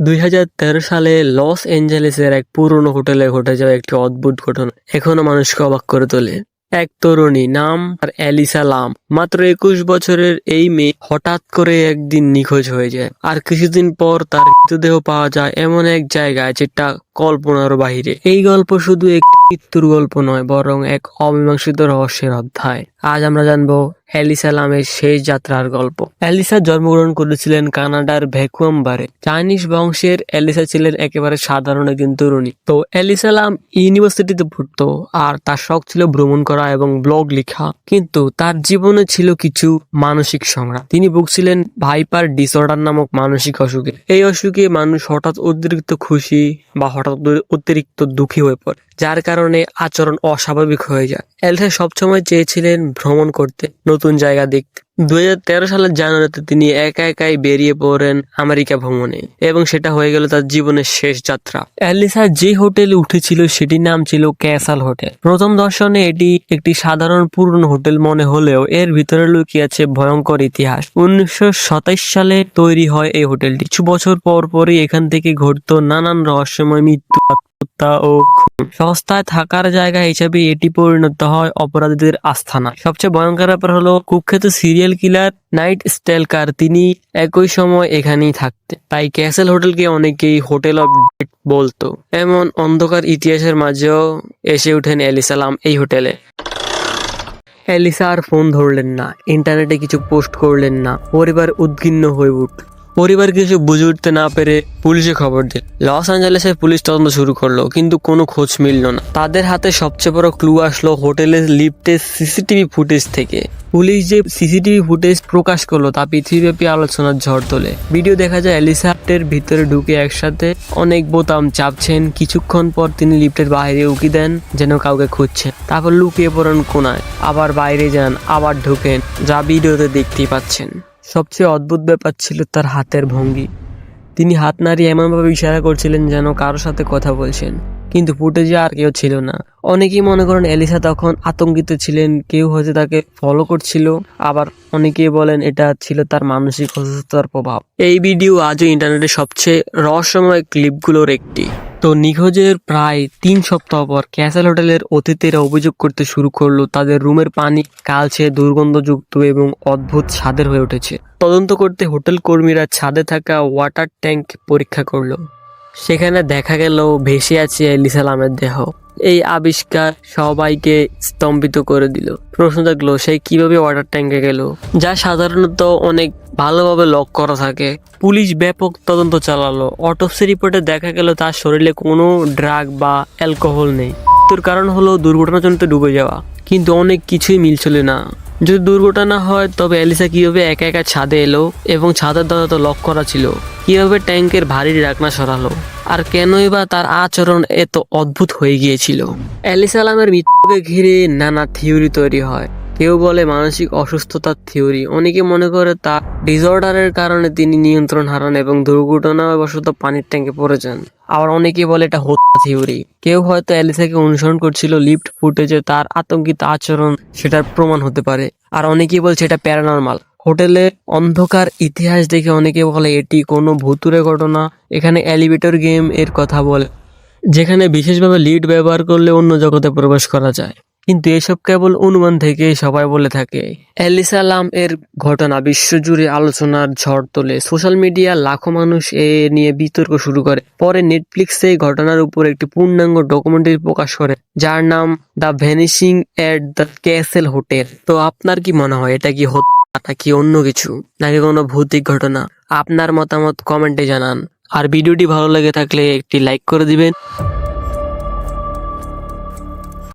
দুই হাজার তেরো সালে লস এঞ্জেলেসের এক পুরনো হোটেলে ঘটে যাওয়া একটি অদ্ভুত ঘটনা এখনও মানুষকে অবাক করে তোলে। এক তরুণী নাম আর অ্যালিসা লাম। মাত্র একুশ বছরের এই মেয়ে হঠাৎ করে একদিন নিখোঁজ হয়ে যায়। আর কিছুদিন পর তার মৃতদেহ পাওয়া যায় এমন এক জায়গায় যেটা কল্পনার বাহিরে। এই গল্প শুধু একটি মৃত্যুর গল্প নয়, বরং এক অমীমাংসিত রহস্যের অধ্যায়। আজ আমরা জানব অ্যালিসা লামের শেষ যাত্রার গল্প। অ্যালিসা জন্মগ্রহণ করেছিলেন কানাডার ভ্যাকুয়ামবারে চাইনিজ বংশের অ্যালিসা ছিলেন একেবারে সাধারণ একজন তরুণী। তো অ্যালিসা লাম ইউনিভার্সিটিতে পড়তো আর তার শখ ছিল ভ্রমণ করা এবং ব্লগ লেখা। কিন্তু তার জীবনে ছিল কিছু মানসিক সংগ্রাম তিনি ভুগছিলেন ভাইপার ডিসঅর্ডার নামক মানসিক অসুখে এই অসুখে মানুষ হঠাৎ অতিরিক্ত খুশি বা হঠাৎ অতিরিক্ত দুঃখী হয়ে পড়ে। যার কারণে আচরণ অস্বাভাবিক হয়ে যায়। এলসা সবসময় চেয়েছিলেন ভ্রমণ করতে, নতুন জায়গা দেখতে। দুই হাজার সালের জানুয়ারিতে তিনি একা একাই বেরিয়ে পড়েন আমেরিকা ভ্রমণে, এবং সেটা হয়ে গেল তার জীবনের শেষ যাত্রা। অ্যালিসা যে হোটেলে উঠেছিল সেটির নাম ছিল ক্যাসাল হোটেল। প্রথম দর্শনে এটি একটি সাধারণ পুরনো হোটেল মনে হলেও এর ভিতরে লুকিয়ে আছে ভয়ঙ্কর ইতিহাস। উনিশশো সাতাশ সালে তৈরি হয় এই হোটেলটি। কিছু বছর পর পরই এখান থেকে ঘটত নানান রহস্যময় মৃত্যু। হত্যা ও। সস্তায় থাকার জায়গা হিসেবে এটি পরিণত হয় অপরাধীদের আস্থানা সবচেয়ে ভয়ঙ্কর ব্যাপার হলো, কুখ্যাত সিরিয়াল কিলার নাইট স্টেলকার তিনি একই সময় এখানেই থাকতেন। তাই ক্যাসেল হোটেলকে অনেকেই হোটেল অফ ডেট বলতো। এমন অন্ধকার ইতিহাসের মাঝেও এসে উঠেন এলিসালাম এই হোটেলে। এলিসা আর ফোন ধরলেন না। ইন্টারনেটে কিছু পোস্ট করলেন না। পরিবার উদ্গিন্ন হয়ে উঠ পরিবার কিছু বুঝে উঠতে না পেরে পুলিশে খবর দিল লস অ্যাঞ্জেলেসের পুলিশ তদন্ত শুরু করল, কিন্তু কোনো খোঁজ মিলল না। তাদের হাতে সবচেয়ে বড় ক্লু আসলো হোটেলের লিফটের সিসিটিভি ফুটেজ থেকে। পুলিশ যে সিসিটিভি ফুটেজ প্রকাশ করল তা পৃথিবীব্যাপী আলোচনার ঝড় তোলে। ভিডিও দেখা যায় এলিসাপ্টের ভিতরে ঢুকে একসাথে অনেক বোতাম চাপছেন। কিছুক্ষণ পর তিনি লিফটের বাইরে উকি দেন, যেন কাউকে খুঁজছেন। তারপর লুকিয়ে পড়েন কোনায়। আবার বাইরে যান, আবার ঢুকেন, যা ভিডিওতে দেখতেই পাচ্ছেন। সবচেয়ে অদ্ভুত ব্যাপার ছিল তার হাতের ভঙ্গি। তিনি হাত নাড়িয়ে এমনভাবে ইশারা করছিলেন যেন কারোর সাথে কথা বলছেন, কিন্তু ফুটেজে আর কেউ ছিল না। অনেকেই মনে করেন এলিসা তখন আতঙ্কিত ছিলেন, কেউ হয়তো তাকে ফলো করছিল। আবার অনেকেই বলেন এটা ছিল তার মানসিক অসুস্থতার প্রভাব। এই ভিডিও আজও ইন্টারনেটে সবচেয়ে রহস্যময় ক্লিপগুলোর একটি। তো নিখোঁজের প্রায় তিন সপ্তাহ পর ক্যাসেল হোটেলের অতিথিরা অভিযোগ করতে শুরু করল, তাদের রুমের পানি কালচে দুর্গন্ধযুক্ত এবং অদ্ভুত স্বাদের হয়ে উঠেছে। তদন্ত করতে হোটেল কর্মীরা ছাদে থাকা ওয়াটার ট্যাঙ্ক পরীক্ষা করল। সেখানে দেখা গেল, ভেসে আছে এলিসালামের দেহ। এই আবিষ্কার সবাইকে স্তম্ভিত করে দিল। প্রশ্ন থাকল সে কীভাবে ওয়াটার ট্যাঙ্কে গেল? যা সাধারণত অনেক ভালোভাবে লক করা থাকে। পুলিশ ব্যাপক তদন্ত চালালো। অটোপসি রিপোর্টে দেখা গেল, তার শরীরে কোনো ড্রাগ বা অ্যালকোহল নেই। তোর কারণ হলো দুর্ঘটনাজনিত ডুবে যাওয়া। কিন্তু অনেক কিছুই মিলছিল না। যদি দুর্ঘটনা হয়, তবে অ্যালিসা কীভাবে একা একা ছাদে এলো এবং ছাদের দরজা তো লক করা ছিল? কীভাবে ট্যাঙ্কের ভারী ডাকনা সরালো? আর কেনই বা তার আচরণ এত অদ্ভুত হয়ে গিয়েছিল? অ্যালিসালামের মৃত্যুকে ঘিরে নানা থিওরি তৈরি হয়। কেউ বলে মানসিক অসুস্থতার থিওরি। অনেকে মনে করে তার ডিসঅর্ডারের কারণে তিনি নিয়ন্ত্রণ হারান এবং দুর্ঘটনাবশত পানির ট্যাঙ্কে পড়ে যান। আবার অনেকে বলে এটা হত্যা থিওরি। কেউ হয়তো অ্যালিসাকে অনুসরণ করছিল লিফট ফুটেজে, তার আতঙ্কিত আচরণ সেটার প্রমাণ হতে পারে। আর অনেকেই বলছে এটা প্যারানর্মাল। হোটেলে অন্ধকার ইতিহাস দেখে অনেকে বলে এটি কোনো ভুতুরে ঘটনা। এখানে এলিভেটর গেম এর কথা বলে, যেখানে বিশেষভাবে লিড ব্যবহার করলে অন্য জগতে প্রবেশ করা যায়। কিন্তু এসব কেবল অনুমান থেকে সবাই বলে থাকে। এলিসালাম এর ঘটনা বিশ্বজুড়ে আলোচনার ঝড় তোলে। সোশ্যাল মিডিয়া লাখো মানুষ এ নিয়ে বিতর্ক শুরু করে। পরে নেটফ্লিক্স এই ঘটনার উপর একটি পূর্ণাঙ্গ ডকুমেন্টারি প্রকাশ করে, যার নাম the vanishing at the castle hotel তো আপনার কি মনে হয়, এটা কি হত্যা নাকি অন্য কিছু? নাকি কোনো ভৌতিক ঘটনা? আপনার মতামত কমেন্টে জানান। আর ভিডিওটি ভালো লেগে থাকলে একটি লাইক করে দিবেন।